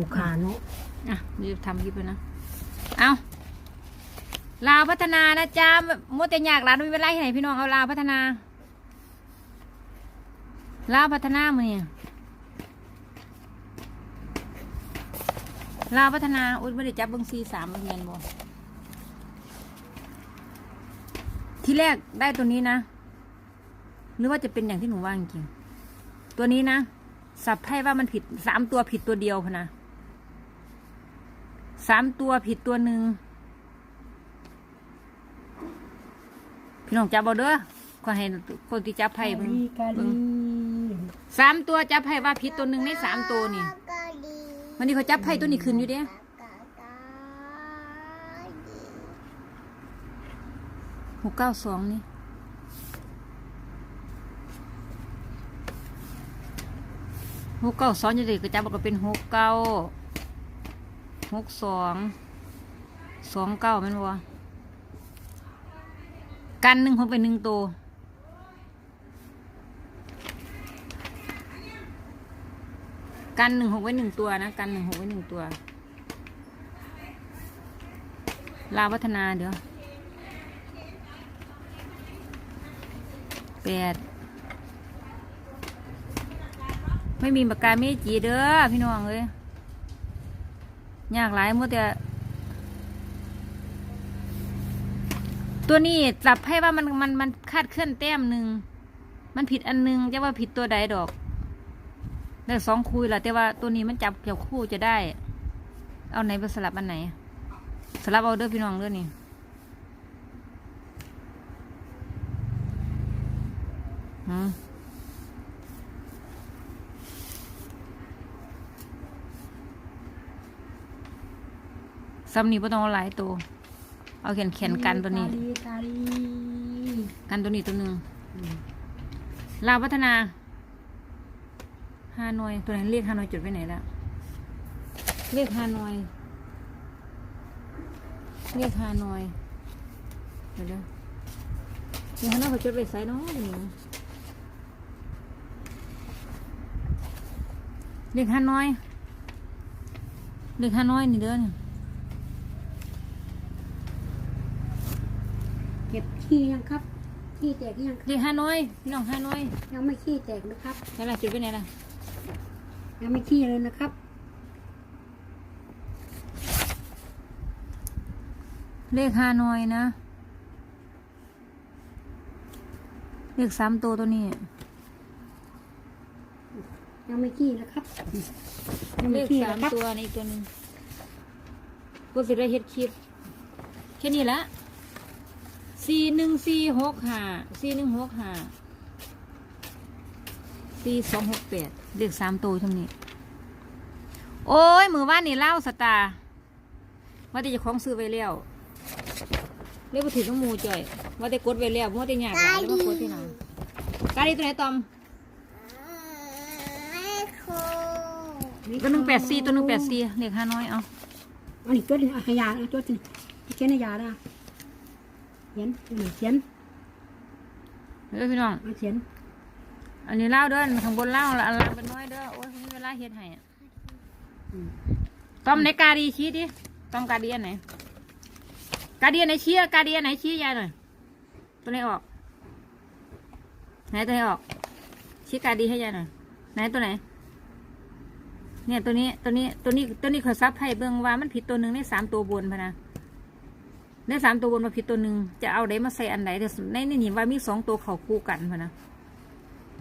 ลูกค้านาะอะเดี๋ยวทำคลิปไปนะ เอาลาวพัฒนานะจ๊ะมัวแต่อยากร้านไม่เป็นไรให้ไหนพี่น้องเอาลาวพัฒนา ลาวพัฒนามือเนี่ยลาวพัฒนา อุ้ยไม่ได้จับเบิ้งซีสามเงินบ่ที่แรกได้ตัวนี้นะหรือว่าจะเป็นอย่างที่หนูว่าจริงตัวนี้นะ สับให้ว่ามันผิดสามตัวผิดตัวเดียวพะนะ สามตัวผิดตัวหนึ่งพี่น้องจับเอาเด้อก็ให้คนที่จับไพ่กะเบิ่งลีกะเบิ่ลีงสามตัวจับไพ่ว่าผิดตัวหนึ่งในสามตัวนี่วันนี้เขาจับไพ่ตัวนี้ขึ้นอยู่เด้หกเก้าสองนี่หกเก้าสองจะได้ก็จับมันก็เป็นหกเก้า หกสองสองเก้าแม่นวะกันหนึ่งหกเป็นหนึ่งตัวกันหนึ่งหกไว้หนึ่งตัวนะ กันหนึ่งหกไว้หนึ่งตัว ลาวัฒนาเดี๋ยวแปดไม่มีปากกาเมจีเด้อพี่น้องเอ้ย ยากหลายมัวแต่ตัวนี้จับให้ว่ามันมันมันคาดเคลื่อนแต้มหนึ่ง มันผิดอันหนึงจะว่าผิดตัวใดดอกได้สองคุยแหละแต่ว่าตัวนี้มันจับเกี่ยวคู่จะได้ เอาไหนไปสลับอันไหน สลับเอาเด้อพี่น้องเด้อนี่หืม ซ้ำนี้ไม่ต้องเอาหลายตัว เอาแขนแขนๆกันตัวนี้กะลีกะลีกันตัวนี้ตัวหนึ่งลาวพัฒนาฮานอยตัวไหนเรียกฮานอยจุดไว้ไหนแล้วเรียกฮานอย เรียกฮานอยเดี๋ยวเดี๋ยวเรียกฮานอยเขาจุดไว้ใส่เนาะเดี๋ยวนี้เรียกฮานอยเรียกฮานอยนี่เด้อนี่ เก็บ ขี้ยังครับขี้แตกยังครับเรียกฮานอยพี่น้องฮานอยยังไม่ขี้แตกนะครับไหนล่ะจุดไว้ไหนล่ะยังไม่ขี้เลยนะครับ เลขฮานอยนะ เลขสามตัวตัวนี้ ยังไม่ขี้นะครับยังเลไม่ขขี้สานะมครับตัวในอีกตัวหนึ่งกูสิได้เฮ็ดคลิปแค่นี้ละ สี่หนึ่งสี่หกห้าสี่หนึ่งหกห้าสี่สองหกแปดเลขสามตัวเท่านี้ โอ้ย มือว่านนี่เล่าสตาร์ว่าแต่เจะคล้าของซื้อไว้แล้วเรียกว่าถือน้องหมูจ่อย ว่าแต่กดไว้แล้วว่าแต่หยาดหลายแล้วมากดที่ไหนกาดีตัวไหนตอมตัวหนึ่งแปดสี่ตัวหนึ่งแปดสี่เลขห้าน้อยเอาอันนี้ตัวหนึงอะขยาอะตัวหนึงเขียนในยาละเขียนเขียนเด้อพี่น้องเอาเขียนอันนี้เล่าเด้อข้างบนเล่าอันล่างเป็นน้อยเด้อ โอ้ยไม่มีเวลาเฮ็ดให้อะอืมต้อมในกาดีชี้ดิต้อมกาดีอันไหน กาดีอันไหนชี้อะกาดีอันไหนชี้ยายหน่อย ตัวไหนออก ไหนตัวไหนออก ชี้กาดีให้ยายหน่อย ไหนตัวไหน เนี่ยตัวนี้ตัวนี้ตัวนี้ตัวนี้เขาซับให้เบิ่งว่ามันผิดตัวหนึ่งในสามตัวบนพะนะ ในสามตัวบนมาผิดตัวหนึ่งจะเอาไหนมาใส่อันไหนแต่ในนี่เห็นว่ามีสองตัวเขาคู่กันพะนะ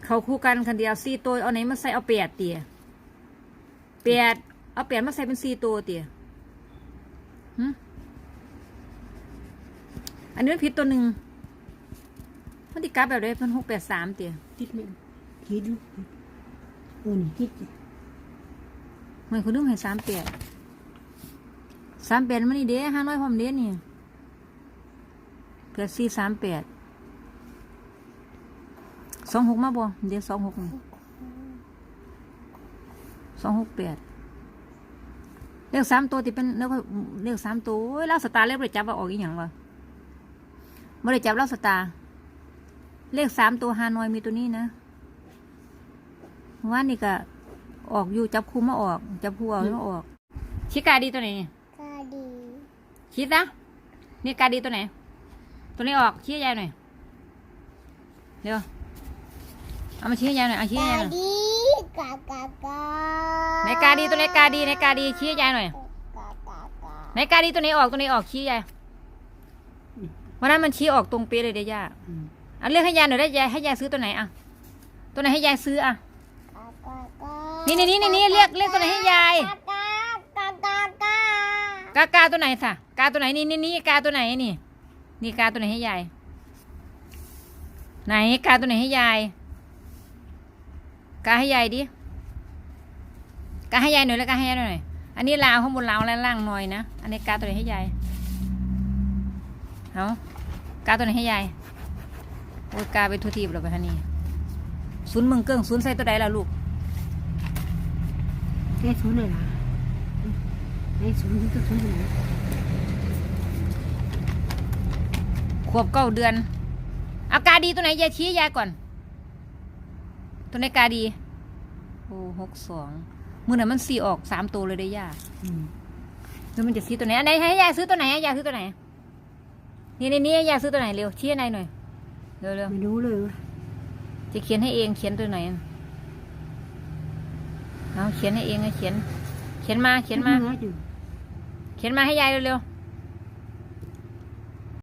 เขาคู่กันคันเดียวสี่ตัวเอาไหนมาใส่เอาแปดเตียแปดเอาแปดมาใส่เป็นสี่ตัวเตียหึอันนี้มันผิดตัวหนึ่งมันติกลับแบบไรเป็นหกแปดสามเตียติดไหมขีดดูเออนี่ติดเหมือนคนนึงให้สามแปดสามแปดมันนี่เด้ห้าน้อยพร้อมเด้นี่ แปดสี่สามแปดสองหกมาบ่เดี๋ยวสองหกนี่สองหกแปดเลขสามตัวที่เป็นเลขเลขสามตัวโอ้ยเล่าสตาร์เลขบริจับว่าออกอีหยังวะบริจับเล่าสตาร์เลขสามตัวฮานอยมีตัวนี้นะว่านี่ก็ออกอยู่จับคู่มาออก จับคู่เอามาออกชี้กาดีตัวไหนนี่กาดีชี้ซะนี่กาดีตัวไหน ตัวนี้ออกชี้ให้ยายหน่อยเดี๋ยวเอามาชี้ให้ยายหน่อยเอาชี้ให้ายหน่อยกายดีกากากาไหนกาดีตัวไหนกาดีไหนกาดีชี้ให้ยายหน่อยกากากาไหนกาดีตัวไหนออกตัวไหนออกชี้ยายวันนั้นมันชี้ออกตรงเป๊ะเลยเด้ย่าอืมเอาเลือกให้ยายหน่อยได้ยายให้ยายซื้อตัวไหนอะตัวไหนให้ยายซื้ออะกากากานี่นี่นี่นี่เรียกเรียกตัวไหนให้ยายกากากากากากากาตัวไหนสะกาตัวไหนนี่นี่นี่กาตัวไหนนี่ นี่กาตัวไหนให้ยาย ไหนกาตัวไหนให้ยาย กาให้ยายดิ กาให้ยายหน่อยแล้วกาให้ยายหน่อย อันนี้ลาวข้างบนลาวแล้วล่างหน่อยนะ อันนี้กาตัวไหนให้ยาย เอากาตัวไหนให้ยาย โอ้ยกาไปทุทีบเราไปฮะนี่ศูนย์มึงเกิ้งศูนย์ใส่ตัวใดล่ะลูกแค่ศูนย์เลยล่ะไอ้ศูนย์ก็ศูนย์อยู่ไหน ข วบเก้าเดือน เอากาดีตัวไหนยายชี้ยายก่อน ตัวไหนกาดี โอ้หกสองมือไหนมันสี่ออกสามตัวเลยได้ย่าอืมแล้วมันจะซื้อตัวไหนอันไหนให้ยายซื้อตัวไหนยายซื้อตัวไหน นี่นี่นี่ยายซื้อตัวไหนเร็วชี้ให้นายหน่อย เร็วเร็วไม่รู้เลยว่าจะเขียนให้เองเขียนตัวไหนเอาเขียนให้เองนะเขียน เขียนมาเขียนมาเนื้ออยู่เขียนมาให้ยายเร็วๆ